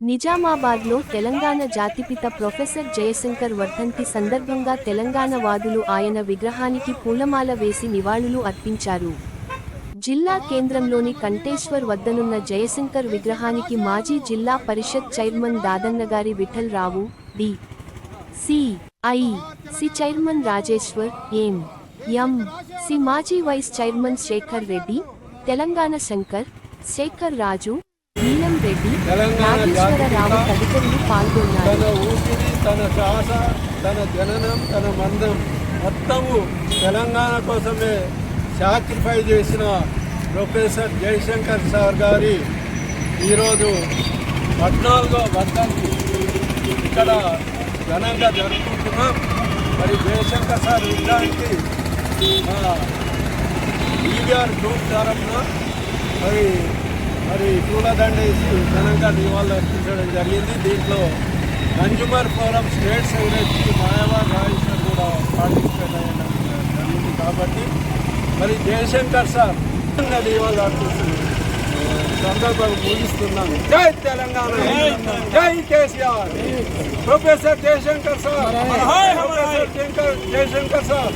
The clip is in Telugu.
నిజామాబాద్లో తెలంగాణ జాతిపిత ప్రొఫెసర్ జయశంకర్ వర్ధంతి సందర్భంగా తెలంగాణ వాదులు ఆయన విగ్రహానికి పూలమాల వేసి నివాళులు అర్పించారు. జిల్లా కేంద్రంలోని కంటేశ్వర్ వద్దనున్న జయశంకర్ విగ్రహానికి మాజీ zilla parishad chairman Dadannagari Vittal Rao D. C. I. C. Chairman Rajeshwar M. M. C. మాజీ వైస్ చైర్మన్ శేఖర్ రెడ్డి తెలంగాణ శంకర్ శేఖర్ రాజు నీలం రెడ్డి తెలంగాణ నాగేశ్వరరావు తదితరులు పాల్గొన్నారు. తన ఊపిరి తన శ్వాస తన జననం తన మందం మొత్తము తెలంగాణ కోసమే సాక్రిఫై చేసిన ప్రొఫెసర్ జయశంకర్ సార్ గారి ఈరోజు పద్నాలుగో వర్ధంతి. ఇక్కడ ఘనంగా జరుపుకుంటున్నాం. మరి జయశంకర్ సార్ మా ఈవీఆర్ గ్రూప్ తరఫున మరి మరి పూలదండ వేసి ఘనంగా నివాళులు అర్పించడం జరిగింది. దీంట్లో consumer forum state secretary Mayavar Rajeshwar కూడా పార్టిసిపేట్ అయ్యడం జరిగింది కాబట్టి మరి జయశంకర్ సార్ ఘనంగా నివాళులు అర్పిస్తుంది సందర్భంగా ముగిస్తున్నాను. జై తెలంగాణ. జై KCR. Professor Jayashankar sir. Professor Jayashankar sir.